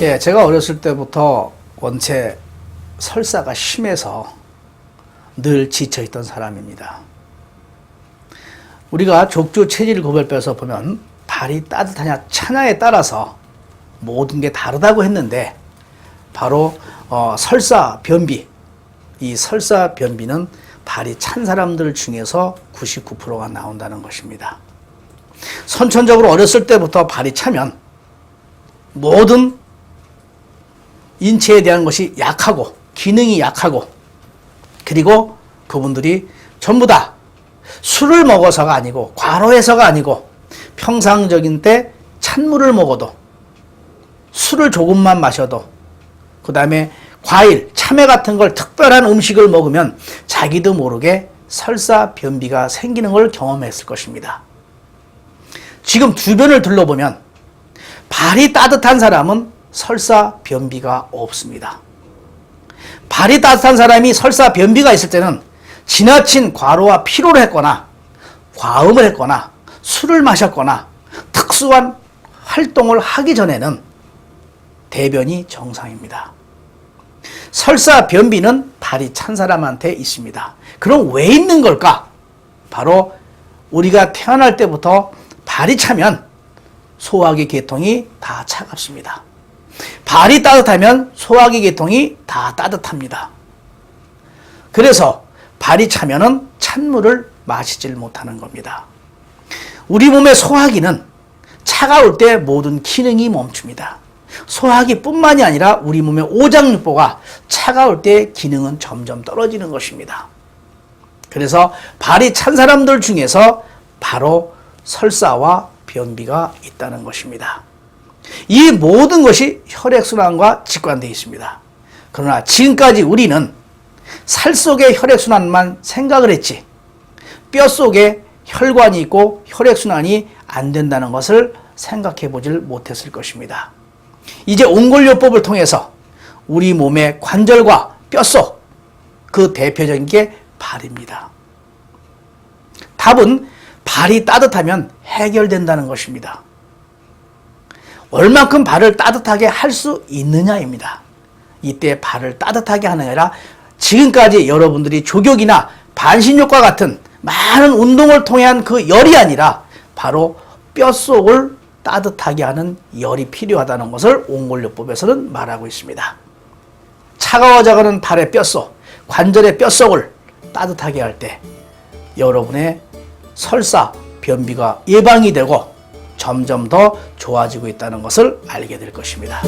예, 제가 어렸을 때부터 원체 설사가 심해서 늘 지쳐있던 사람입니다. 우리가 족조 체질 구별표에서 보면 발이 따뜻하냐 차냐에 따라서 모든 게 다르다고 했는데 바로 어, 설사 변비 이 설사 변비는 발이 찬 사람들 중에서 99%가 나온다는 것입니다. 선천적으로 어렸을 때부터 발이 차면 모든 인체에 대한 것이 약하고 기능이 약하고 그리고 그분들이 전부 다 술을 먹어서가 아니고 과로해서가 아니고 평상적인 때 찬물을 먹어도 술을 조금만 마셔도 그 다음에 과일, 참외 같은 걸 특별한 음식을 먹으면 자기도 모르게 설사 변비가 생기는 걸 경험했을 것입니다. 지금 주변을 둘러보면 발이 따뜻한 사람은 설사 변비가 없습니다. 발이 따뜻한 사람이 설사 변비가 있을 때는 지나친 과로와 피로를 했거나 과음을 했거나 술을 마셨거나 특수한 활동을 하기 전에는 대변이 정상입니다. 설사 변비는 발이 찬 사람한테 있습니다. 그럼 왜 있는 걸까? 바로 우리가 태어날 때부터 발이 차면 소화기 계통이 다 차갑습니다. 발이 따뜻하면 소화기 계통이 다 따뜻합니다. 그래서 발이 차면은 찬물을 마시질 못하는 겁니다. 우리 몸의 소화기는 차가울 때 모든 기능이 멈춥니다. 소화기뿐만이 아니라 우리 몸의 오장육부가 차가울 때 기능은 점점 떨어지는 것입니다. 그래서 발이 찬 사람들 중에서 바로 설사와 변비가 있다는 것입니다. 이 모든 것이 혈액순환과 직관되어 있습니다. 그러나 지금까지 우리는 살 속의 혈액순환만 생각을 했지, 뼈 속에 혈관이 있고 혈액순환이 안 된다는 것을 생각해 보질 못했을 것입니다. 이제 옹골요법을 통해서 우리 몸의 관절과 뼛속 그 대표적인 게 발입니다. 답은 발이 따뜻하면 해결된다는 것입니다. 얼만큼 발을 따뜻하게 할 수 있느냐입니다. 이때 발을 따뜻하게 아니라 지금까지 여러분들이 조격이나 반신욕과 같은 많은 운동을 통한 그 열이 아니라 바로 뼛속을 따뜻하게 하는 열이 필요하다는 것을 옹골요법에서는 말하고 있습니다. 차가워져가는 발의 뼛속, 관절의 뼛속을 따뜻하게 할 때 여러분의 설사, 변비가 예방이 되고 점점 더 좋아지고 있다는 것을 알게 될 것입니다.